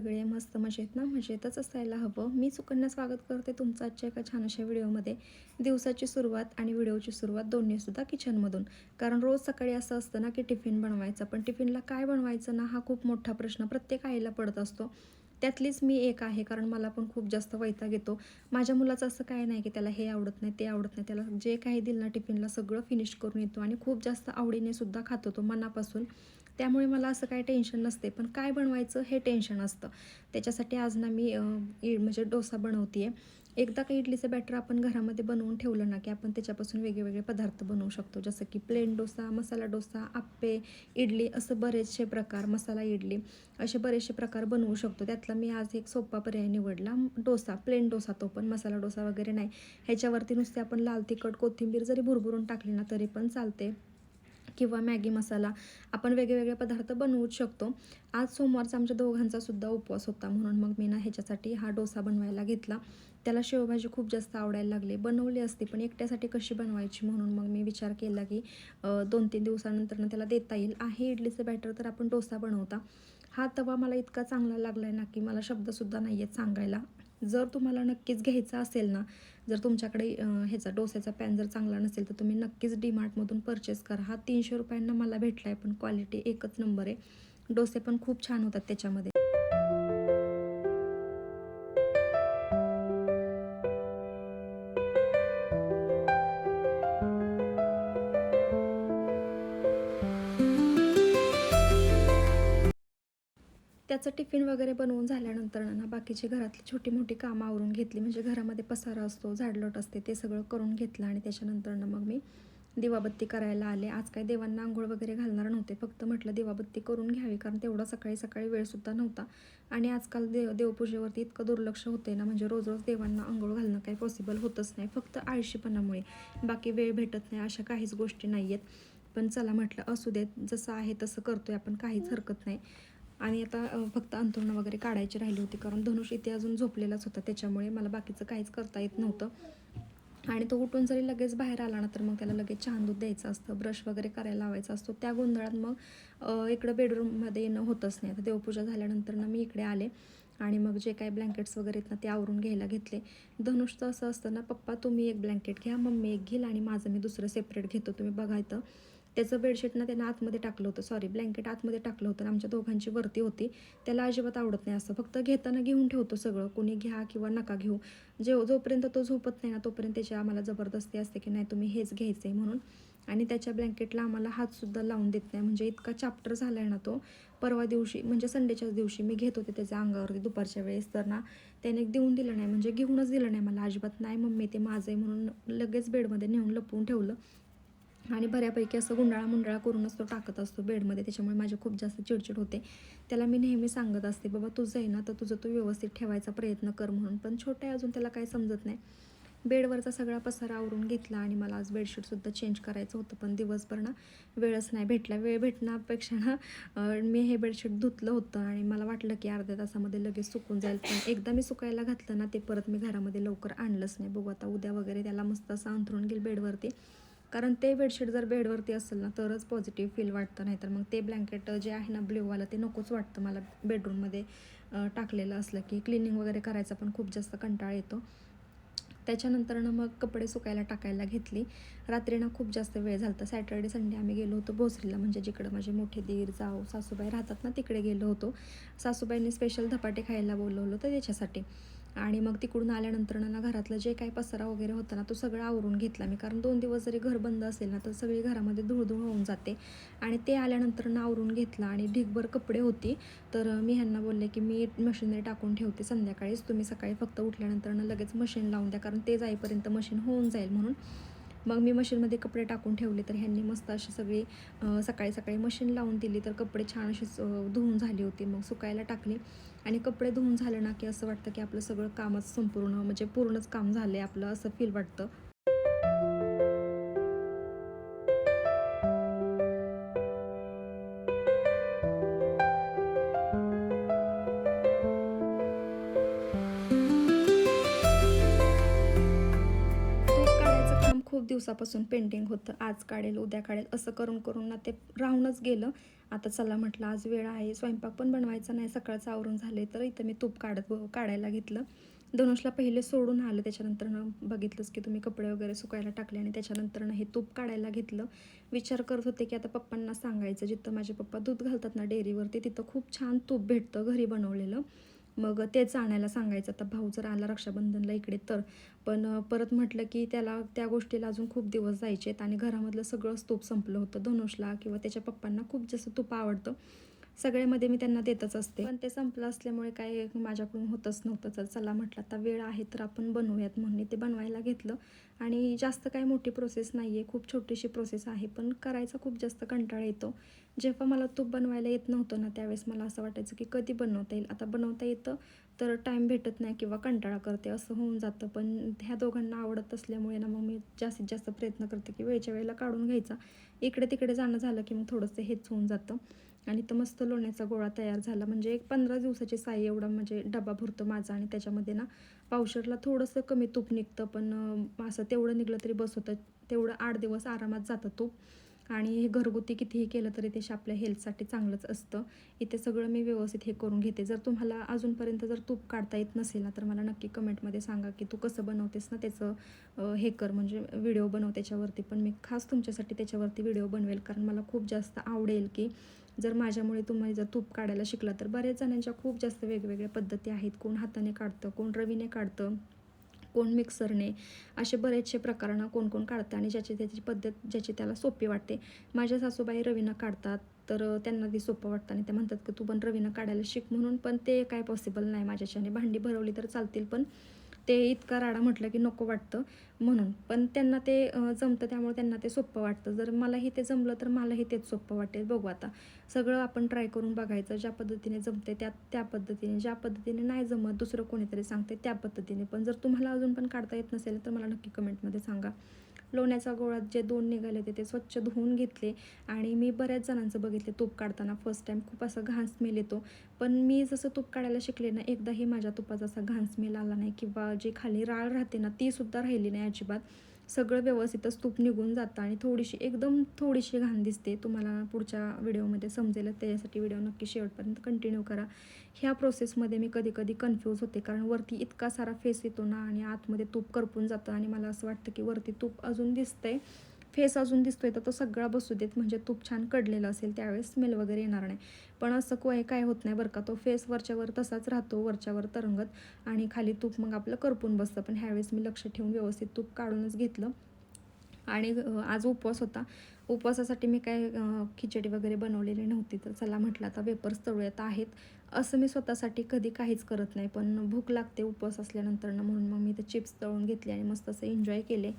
सगळे मस्त मजेत ना? मजेतच असायला हवं. मी सुकन्या स्वागत करते तुमचं आजच्या एका छान अशा व्हिडिओमध्ये. दिवसाची सुरुवात आणि व्हिडिओची सुरुवात दोन्हीसुद्धा किचनमधून. कारण रोज सकाळी असं असतं ना की टिफिन बनवायचा. पण टिफिनला काय बनवायचं ना हा खूप मोठा प्रश्न प्रत्येक आईला पडत असतो. त्यातलीच मी एक आहे कारण मला पण खूप जास्त वैताग येतो. माझ्या मुलाचं असं काय नाही की त्याला हे आवडत नाही ते आवडत नाही. त्याला जे काही दिलं ना टिफिनला सगळं फिनिश करून येतो. आणि खूप जास्त आवडीने सुद्धा खातो तो मनापासून. त्यामुळे मला असं काय टेन्शन नसते. पण काय बनवायचं हे टेन्शन असतं. त्याच्यासाठी आज ना मी इ म्हणजे डोसा बनवते एकदा का इडलीचं बॅटर आपण घरामध्ये बनवून ठेवलं ना की आपण त्याच्यापासून वेगवेगळे पदार्थ बनवू शकतो. जसं की प्लेन डोसा मसाला डोसा आप्पे इडली असं बरेचसे प्रकार मसाला इडली असे बरेचसे प्रकार बनवू शकतो. त्यातला मी आज एक सोपा पर्याय निवडला. डोसा प्लेन डोसा तो पण. मसाला डोसा वगैरे नाही. ह्याच्यावरती नुसते आपण लाल तिखट कोथिंबीर जरी भुरभुरून टाकली ना तरी पण चालते. किंवा मॅगी मसाला आपण वेगवेगळे पदार्थ बनवूच शकतो. आज सोमवारचा आमच्या दोघांचा सुद्धा उपवास होता म्हणून मग मी ना ह्याच्यासाठी हा डोसा बनवायला घेतला. त्याला शेवभाजी खूप जास्त आवडायला लागली. बनवली असती पण एकट्यासाठी कशी बनवायची म्हणून मग मी विचार केला की दोन तीन दिवसानंतर त्याला देता येईल. आहे इडलीचं बॅटर तर आपण डोसा बनवता. हा तवा मला इतका चांगला लागला आहे ना की मला शब्दसुद्धा नाही आहेत सांगायला. जर तुम्हाला नक्कीच घ्यायचा असेल ना जर तुमच्याकडे ह्याचा डोस्याचा पॅन जर चांगला नसेल तर तुम्ही नक्कीच डीमार्टमधून परचेस करा. हा तीनशे रुपयांना मला भेटला आहे पण क्वालिटी एकच नंबर आहे. डोसे पण खूप छान होतात त्याच्यामध्ये. त्याचं टिफिन वगैरे बनवून झाल्यानंतर ना बाकीची घरातली छोटी मोठी कामं आवरून घेतली. म्हणजे घरामध्ये पसारा असतो झाडलोट असते ते सगळं करून घेतलं आणि त्याच्यानंतर ना मग मी दिवाबत्ती करायला आले. आज काय देवांना आंघोळ वगैरे घालणार नव्हते. फक्त म्हटलं दिवाबत्ती करून घ्यावी कारण तेवढा सकाळी सकाळी वेळसुद्धा नव्हता. आणि आजकाल देव देवपूजेवरती इतकं दुर्लक्ष होते ना म्हणजे रोज रोज देवांना आंघोळ घालणं काही पॉसिबल होतच नाही. फक्त आळशीपणामुळे. बाकी वेळ भेटत नाही अशा काहीच गोष्टी नाही आहेत पण चला म्हटलं असू देत जसं आहे तसं करतोय आपण काहीच हरकत नाही. आणि आता फक्त अंथरुणं वगैरे काढायची राहिली होती कारण धनुष इथे अजून झोपलेलाच होता त्याच्यामुळे मला बाकीचं काहीच करता येत नव्हतं. आणि तो उठून जरी लगेच बाहेर आला ना तर मग त्याला लगेच छान दूध द्यायचं असतं ब्रश वगैरे करायला लावायचा असतो. त्या गोंधळात मग इकडं बेडरूममध्ये येणं होतच नाही. आता देवपूजा झाल्यानंतर ना मी इकडे आले आणि मग जे काही ब्लँकेट्स वगैरे आहेत ना ते आवरून घ्यायला घेतले. धनुषचं असं असतं ना पप्पा तुम्ही एक ब्लँकेट घ्या मम्मी एक घेईल आणि माझं मी दुसरं सेपरेट घेतो तुम्ही बघायचं त्याचं बेडशीट ना त्यानं आतमध्ये टाकलं होतं. सॉरी ब्लँकेट आतमध्ये टाकलं होतं आमच्या दोघांची वरती होती. त्याला अजिबात आवडत नाही असं. फक्त घेताना घेऊन ठेवतो सगळं. कोणी घ्या किंवा नका घेऊ. जे जोपर्यंत तो झोपत नाही ना तोपर्यंत त्याची आम्हाला जबरदस्ती असते की नाही तुम्ही हेच घ्यायचं आहे म्हणून. आणि त्याच्या ब्लँकेटला आम्हाला हातसुद्धा लावून देत नाही. म्हणजे इतका चॅप्टर झाला आहे ना तो. परवा दिवशी म्हणजे संडेच्याच दिवशी मी घेत होते त्याच्या अंगावरती दुपारच्या वेळेस. तर ना त्याने देऊन दिलं नाही. म्हणजे घेऊनच दिलं नाही मला. अजिबात नाही मम्मी ते माझं आहे म्हणून लगेच बेडमध्ये नेऊन लपवून ठेवलं. आणि बऱ्यापैकी असं गुंडाळा मुंडाळा करूनच तो टाकत असतो बेडमध्ये. त्याच्यामुळे माझी खूप जास्त चिडचिड होते. त्याला मी नेहमी सांगत असते बाबा तुझं आहे ना तर तुझं तू व्यवस्थित ठेवायचा प्रयत्न कर म्हणून. पण छोटा आहे अजून त्याला काही समजत नाही. बेडवरचा सगळा पसारा आवरून घेतला आणि मला आज बेडशीटसुद्धा चेंज करायचं होतं. पण दिवसभर ना वेळच नाही भेटला. वेळ भेटण्यापेक्षा ना मी हे बेडशीट धुतलं होतं आणि मला वाटलं की अर्ध्या तासामध्ये लगेच सुकून जाईल. पण एकदा मी सुकायला घातलं ना ते परत मी घरामध्ये लवकर आणलंच नाही. बघू आता उद्या वगैरे त्याला मस्त असं अंथरून घेईल बेडवरती. कारण ते बेडशीट जर बेडवरती असेल ना तरच पॉझिटिव्ह फील वाटतं. नाही तर मग ते ब्लँकेट जे आहे ना ब्ल्यूवालं ते नकोच वाटतं मला बेडरूममध्ये टाकलेलं असलं की. क्लिनिंग वगैरे करायचा पण खूप जास्त कंटाळ येतो. त्याच्यानंतरनं मग कपडे सुकायला टाकायला घेतली. रात्री ना खूप जास्त वेळ झाला होता सॅटर्डे संडे आम्ही गेलो होतो भोसरीला. म्हणजे जिकडं माझे मोठे दीर जाऊ सासूबाई राहतात ना तिकडे गेलो होतो. सासूबाईंनी स्पेशल धपाटे खायला बोलवलं होतं त्याच्यासाठी. आणि मग तिकडून आल्यानंतर ना घरातलं जे काही पसारा वगैरे होता ना तो सगळा आवरून घेतला मी. कारण दोन दिवस जरी घर बंद असेल ना तर सगळी घरामध्ये धुळधुळ होऊन जाते. आणि ते आल्यानंतर ना आवरून घेतला आणि ढिगभर कपडे होती. तर मी ह्यांना बोलले की मी मशीनरी टाकून ठेवते संध्याकाळीच. तुम्ही सकाळी फक्त उठल्यानंतर ना लगेच मशीन लावून द्या. कारण ते जाईपर्यंत मशीन होऊन जाईल म्हणून. मग मी मशीनमध्ये कपडे टाकून ठेवले. तर ह्यांनी मस्त अशी सगळी सकाळी सकाळी मशीन लावून दिली. तर कपडे छान असे धुवून झाली होती. मग सुकायला टाकली. आणि कपडे धुवून झालं ना की असं वाटतं की आपलं सगळं कामच संपूर्ण म्हणजे पूर्णच काम झालं आहे आपलं असं फील वाटतं. दिवसापासून पेंटिंग होतं. आज काढेल उद्या काढेल असं करून करून ना ते राहूनच गेलं. आता चला म्हटलं आज वेळ आहे स्वयंपाक पण बनवायचा नाही सकाळचं आवरून झाले तर इथं मी तूप काढत काढायला घेतलं. धनुषला पहिले सोडून आलं त्याच्यानंतर बघितलंच की तुम्ही कपडे वगैरे सुकायला टाकले आणि त्याच्यानंतर हे तूप काढायला घेतलं. विचार करत होते की आता पप्पांना सांगायचं जिथं माझे पप्पा दूध घालतात ना डेअरीवरती तिथं खूप छान तूप भेटतं घरी बनवलेलं. मग तेच आणायला सांगायचं. आता भाऊ जर आला रक्षाबंधनला इकडे तर. पण परत म्हटलं की त्याला त्या गोष्टीला अजून खूप दिवस जायचेत आणि घरामधलं सगळंच तूप संपलं होतं. धनुषला किंवा त्याच्या पप्पांना खूप जास्त तूप आवडतं. सगळ्यामध्ये मी त्यांना देतच असते. पण ते संपलं असल्यामुळे काय माझ्याकडून होतच नव्हतं. तर चला म्हटलं आता वेळ आहे तर आपण बनवूयात म्हणून ते बनवायला घेतलं. आणि जास्त काय मोठी प्रोसेस नाही आहे खूप छोटीशी प्रोसेस आहे पण करायचा खूप जास्त कंटाळा येतो. जेव्हा मला तूप बनवायला येत नव्हतं ना त्यावेळेस मला असं वाटायचं की कधी बनवता येईल? आता बनवता येतं तर टाईम भेटत नाही किंवा कंटाळा करते असं होऊन जातं. पण ह्या दोघांना आवडत असल्यामुळे ना मग मी जास्तीत जास्त प्रयत्न करते की वेळच्या वेळेला काढून घ्यायचा. इकडे तिकडे जाणं झालं की मग थोडंसं हेच होऊन जातं. आणि तो मस्त लोण्याचा गोळा तयार झाला. म्हणजे एक पंधरा दिवसाची साई एवढा म्हणजे डबा भरतो माझा आणि त्याच्यामध्ये ना पावशरला थोडंसं कमी तूप निघतं पण असं तेवढं निघलं तरी बस होतं. तेवढं आठ दिवस आरामात जातं तूप आणि हे घरगुती कितीही केलं तरी ते आपल्या हेल्थसाठी चांगलंच असतं. इथे सगळं मी व्यवस्थित हे करून घेते. जर तुम्हाला अजूनपर्यंत जर तूप काढता येत नसेल ना तर मला नक्की कमेंटमध्ये सांगा की तू कसं बनवतेस ना त्याचं हे कर. म्हणजे व्हिडिओ बनव त्याच्यावरती. पण मी खास तुमच्यासाठी त्याच्यावरती व्हिडिओ बनवेल कारण मला खूप जास्त आवडेल की जर माझ्यामुळे तुम्ही जर तूप काढायला शिकला तर बऱ्याच जणांच्या खूप जास्त वेगवेगळ्या पद्धती आहेत. कोण हाताने काढतं कोण रवीने काढतं कोण मिक्सरने असे बरेचसे प्रकारानं कोण कोण काढतं आणि ज्याची त्याची पद्धत ज्याची त्याला सोपी वाटते. माझ्या सासूबाई रवीनं काढतात तर त्यांना ती सोपं वाटतं आणि त्या म्हणतात की तू पण रवीनं काढायला शिक. म्हणून पण ते काय पॉसिबल नाही माझ्याच्याने. भांडी भरवली तर चालतील पण ते इतका राडा म्हटलं की नको वाटतं म्हणून. पण त्यांना ते जमतं त्यामुळे त्यांना ते सोपं वाटतं. जर मलाही ते जमलं तर मलाही तेच सोपं वाटेल. बघू आता. सगळं आपण ट्राय करून बघायचं. ज्या पद्धतीने जमते त्या त्या पद्धतीने. ज्या पद्धतीने नाही जमत दुसरं कोणीतरी सांगते त्या पद्धतीने. पण जर तुम्हाला अजून पण काढता येत नसेल तर मला नक्की कमेंटमध्ये सांगा. लोण्याचा गोळा जे दोन निघाले होते ते स्वच्छ धुवून घेतले. आणि मी बऱ्याच जणांचं बघितले तूप काढताना. फर्स्ट टाईम खूप असं घाण स्मेल येतो. पण मी जसं तूप काढायला शिकले ना एकदाही माझ्या तुपाचा असा घाण स्मेल आला नाही. किंवा जी खाली राळ राहते ना ती सुद्धा राहिली नाही अजिबात. सगळं व्यवस्थितच तूप निघून जातं आणि थोडीशी एकदम थोडीशी घाण दिसते. तुम्हाला पुढच्या व्हिडिओमध्ये समजेल. त्याच्यासाठी व्हिडिओ नक्की शेवटपर्यंत कंटिन्यू करा. ह्या प्रोसेसमध्ये मी कधी कधी कन्फ्यूज होते. कारण वरती इतका सारा फेस येतो ना आणि आतमध्ये तूप करपून जातं आणि मला असं वाटतं की वरती तूप अजून दिसतंय. फेस अजून दिसतोय तर तो सगळा बसू देत. म्हणजे तूप छान कडलेलं असेल त्यावेळेस स्मेल वगैरे येणार नाही. पण असं कोय काय होत नाही बरं का. तो फेस वरच्यावर तसाच राहतो वरच्यावर तरंगत. आणि खाली तूप मग आपलं करपून बसतं. पण ह्यावेळेस मी लक्ष ठेवून व्यवस्थित तूप काढूनच घेतलं. आणि आज उपवास होता. उपवासासाठी मी काय खिचडी वगैरे बनवलेली नव्हती. तर चला म्हटलं आता वेपर्स तळूयात आहेत. असं मी स्वतःसाठी कधी काहीच करत नाही. पण भूक लागते उपवास असल्यानंतर म्हणून मग मी ते चिप्स तळून घेतले आणि मस्त असं एन्जॉय केले.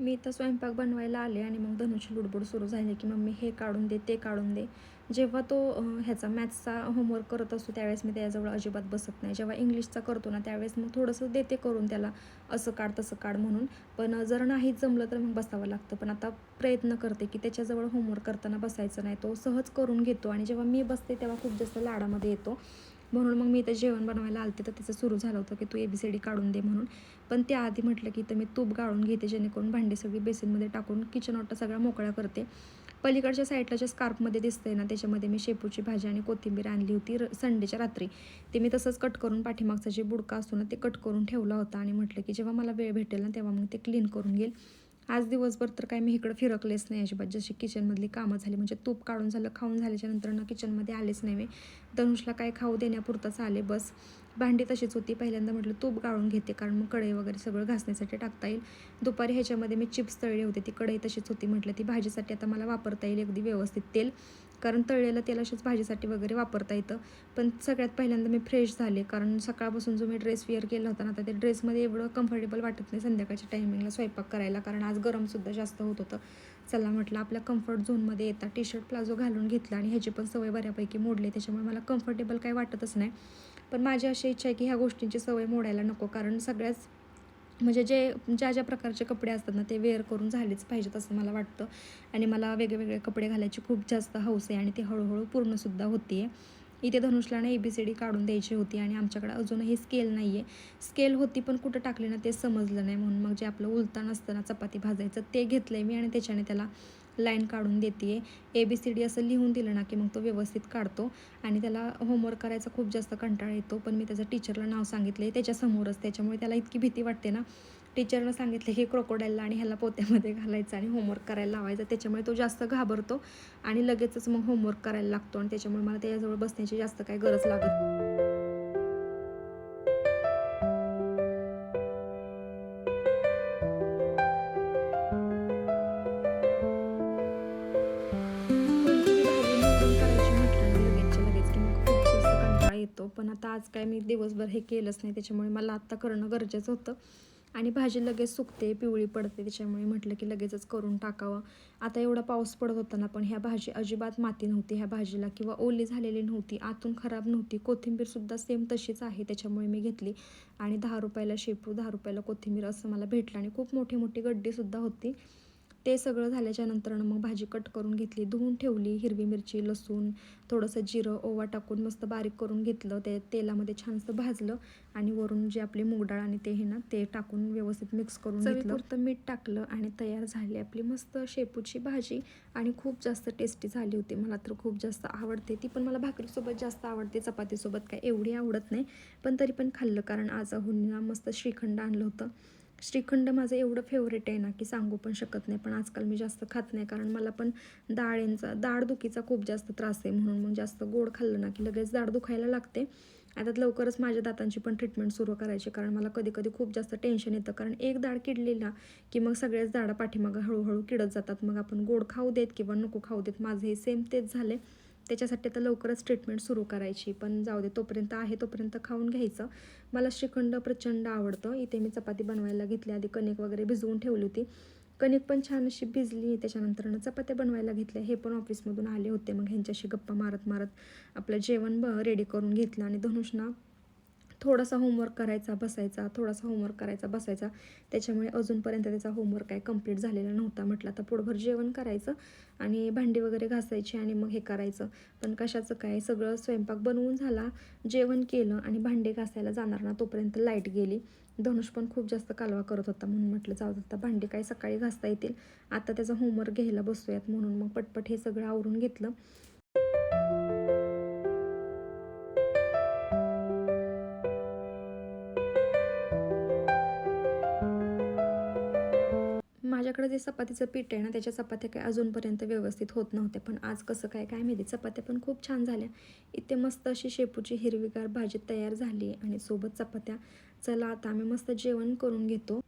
मी तर स्वयंपाक बनवायला आले आणि मग धनुची लुडबुड सुरू झाली की मम्मी हे काढून दे ते काढून दे. जेव्हा तो ह्याचा मॅथ्सचा होमवर्क करत असतो त्यावेळेस मी त्याच्याजवळ अजिबात बसत नाही. जेव्हा इंग्लिशचा करतो ना त्यावेळेस मग थोडंसं देते करून त्याला असं काढ तसं काढ म्हणून. पण जर नाही जमलं तर मग बसावं लागतं. पण आता प्रयत्न करते की त्याच्याजवळ होमवर्क करताना बसायचं नाही. तो सहज करून घेतो आणि जेव्हा मी बसते तेव्हा खूप जास्त लाडामध्ये येतो. म्हणून मग मी इथं जेवण बनवायला आलते तर तिचं सुरू झालं होतं की तू ए बी सी डी काढून दे म्हणून. पण त्याआधी म्हटलं की इथं मी तूप गाळून घेते जेणेकरून भांडी सगळी बेसिनमध्ये टाकून किचन ओटा सगळा मोकळा करते. पलीकडच्या साईडला जे स्कार्फमध्ये दिसतंय ना त्याच्यामध्ये मी शेपूची भाजी आणि कोथिंबीर आणली होती र संडेच्या रात्री. ते मी तसंच कट करून पाठीमागचा जे बुडका असतो ना ते कट करून ठेवला होता आणि म्हटलं की जेव्हा मला वेळ भेटेल ना तेव्हा मग ते क्लीन करून घेईल. आज दिवसभर तर काय मी इकडं फिरकलेच नाही अजिबात. जशी किचनमधली कामं झाली म्हणजे तूप काढून झालं खाऊन झाल्याच्यानंतर ना किचनमध्ये आलेच नाही मी धनुषला काय खाऊ देण्यापुरताच आले बस. भांडी तशीच होती. पहिल्यांदा म्हटलं तूप गाळून घेते कारण मग कढई वगैरे सगळं घासण्यासाठी टाकता येईल. दुपारी ह्याच्यामध्ये मी चिप्स तळले होते. ती कढई तशीच होती म्हटलं. ती भाजीसाठी आता मला वापरता येईल. अगदी व्यवस्थित तेल. कारण तळलेलं तेल अशीच भाजीसाठी वगैरे वापरता येतं. पण सगळ्यात पहिल्यांदा मी फ्रेश झाले. कारण सकाळपासून जो मी ड्रेस वेअर केला होता ना आता ते ड्रेसमध्ये एवढं कम्फर्टेबल वाटत नाही संध्याकाळच्या टायमिंगला स्वयंपाक करायला. कारण आज गरमसुद्धा जास्त होत होतं. चला म्हटलं आपल्या कम्फर्ट झोनमध्ये येतात टी शर्ट प्लाझो घालून घेतला आणि ह्याची पण सवय बऱ्यापैकी मोडली. त्याच्यामुळे मला कम्फर्टेबल काही वाटतच नाही. पण माझी अशी इच्छा आहे की ह्या गोष्टींची सवय मोडायला नको. कारण सगळ्याच म्हणजे जे ज्या ज्या प्रकारचे कपडे असतात ना ते वेअर करून झालेच पाहिजेत असं मला वाटतं. आणि मला वेगवेगळे कपडे घालायची खूप जास्त हौस आहे आणि ती हळूहळू पूर्णसुद्धा होते आहे इथे धनुषला ना ए बी सी डी काढून द्यायची होती आणि आमच्याकडे अजूनही स्केल नाही आहे स्केल होती पण कुठं टाकली ना ते समजलं नाही म्हणून मग जे आपलं उलतान असतं ना चपाती भाजायचं ते घेतलं आहे मी आणि त्याच्याने त्याला लाईन काढून देते ए बी सी डी असं लिहून दिलं ना की मग तो व्यवस्थित काढतो आणि त्याला होमवर्क करायचा खूप जास्त कंटाळा येतो. पण मी त्याचं टीचरला नाव सांगितलं आहे त्याच्यासमोरच त्याच्यामुळे त्याला इतकी भीती वाटते ना. टीचरनं सांगितलं की क्रोकोडाईलला आणि ह्याला पोत्यामध्ये घालायचं आणि होमवर्क करायला लावायचं. त्याच्यामुळे तो जास्त घाबरतो आणि लगेचच मग होमवर्क करायला लागतो आणि त्याच्यामुळे मला त्याच्याजवळ बसण्याची जास्त काही गरज लागत कंटाळा येतो पण आता आज काय मी दिवसभर हे केलंच नाही त्याच्यामुळे मला आत्ता करणं गरजेचं होतं. आणि भाजी लगेच सुकते पिवळी पडते. त्याच्यामुळे म्हटलं की लगेचच करून टाकावं. आता एवढा पाऊस पडत होता ना पण ह्या भाजी अजिबात माती नव्हती ह्या भाजीला किंवा ओली झालेली नव्हती आतून खराब नव्हती. कोथिंबीरसुद्धा सेम तशीच आहे. त्याच्यामुळे मी घेतली. आणि दहा रुपयाला शेपू दहा रुपयाला कोथिंबीर असं मला भेटलं. आणि खूप मोठी मोठी गड्डीसुद्धा होती. ते सगळं झाल्याच्या नंतरनं मग भाजी कट करून घेतली. धुवून ठेवली हिरवी मिरची लसूण थोडंसं जिरं ओवा टाकून मस्त बारीक करून घेतलं. ते तेलामध्ये छानसं भाजलं आणि वरून जे आपली मूग डाळ आणि ते हे ना ते टाकून व्यवस्थित मिक्स करून घेतलं. मीठ टाकलं आणि तयार झाली आपली मस्त शेपूची भाजी आणि खूप जास्त टेस्टी झाली होती. मला तर खूप जास्त आवडते. ती पण मला भाकरीसोबत जास्त आवडते चपातीसोबत काय एवढी आवडत नाही. पण तरी पण खाल्लं कारण आज अहुनीला मस्त श्रीखंड आणलं होतं. श्रीखंड माझं एवढं फेवरेट आहे ना की सांगू पण शकत नाही. पण आजकाल मी जास्त खात नाही कारण मला पण डाळींचा दाढदुखीचा खूप जास्त त्रास आहे म्हणून मग जास्त गोड खाल्लं ना की लगेच दाढ दुखायला लागते. आता लवकरच माझ्या दातांची पण ट्रीटमेंट सुरू करायची कारण मला कधी कधी खूप जास्त टेन्शन येतं. कारण एक दाढ किडली ना की मग सगळ्याच दाढा पाठीमागं हळूहळू किडत जातात. मग आपण गोड खाऊ देत किंवा नको खाऊ देत माझं हे सेम तेच झाले त्याच्यासाठी तर लवकरच ट्रीटमेंट सुरू करायची. पण जाऊ दे तोपर्यंत आहे तोपर्यंत खाऊन घ्यायचं. मला श्रीखंड प्रचंड आवडतं. इथे मी चपाती बनवायला घेतली. आधी कणिक वगैरे भिजवून ठेवली होती. कणिक पण छान अशी भिजली. त्याच्यानंतरनं चपात्या बनवायला घेतल्या. हे पण ऑफिसमधून आले होते. मग ह्यांच्याशी गप्पा मारत मारत आपलं जेवण ब रेडी करून घेतलं. आणि धनुषना थोडासा होमवर्क करायचा बसायचा थोडासा होमवर्क करायचा बसायचा. त्याच्यामुळे अजूनपर्यंत त्याचा होमवर्क काय कंप्लीट झालेला नव्हता म्हटलं आता पोटभर जेवण करायचं आणि भांडी वगैरे घासायची आणि मग हे करायचं. पण कशाचं काय? सगळं स्वयंपाक बनवून झाला जेवण केलं आणि भांडे घासायला जाणार ना तोपर्यंत लाइट गेली. धनुष पण खूप जास्त कालवा करत होता म्हणून म्हटलं जाऊ आता भांडी काय सकाळी घासता येतील. आता त्याचा होमवर्क घ्यायला बसूयात. म्हणून मग पटपट हे सगळं आवरून घेतलं. जे चपातीचं पीठ आहे ना त्याच्या चपात्या काय अजूनपर्यंत व्यवस्थित होत नव्हत्या. पण आज कसं काय काय माहिती चपात्या पण खूप छान झाल्या. इथे मस्त अशी शेपूची हिरवीगार भाजी तयार झाली आणि सोबत चपात्या. चला आता आम्ही मस्त जेवण करून घेतो.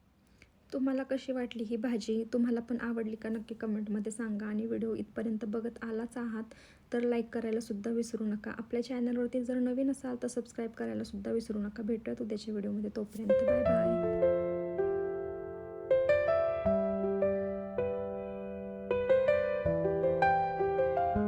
तुम्हाला कशी वाटली ही भाजी? तुम्हाला पण आवडली का नक्की कमेंटमध्ये सांगा. आणि व्हिडिओ इथपर्यंत बघत आलाच आहात तर लाईक करायला सुद्धा विसरू नका. आपल्या चॅनलवरती जर नवीन असाल तर सबस्क्राईब करायला सुद्धा विसरू नका. भेटूयात उद्याच्या व्हिडिओमध्ये. तोपर्यंत बाय बाय.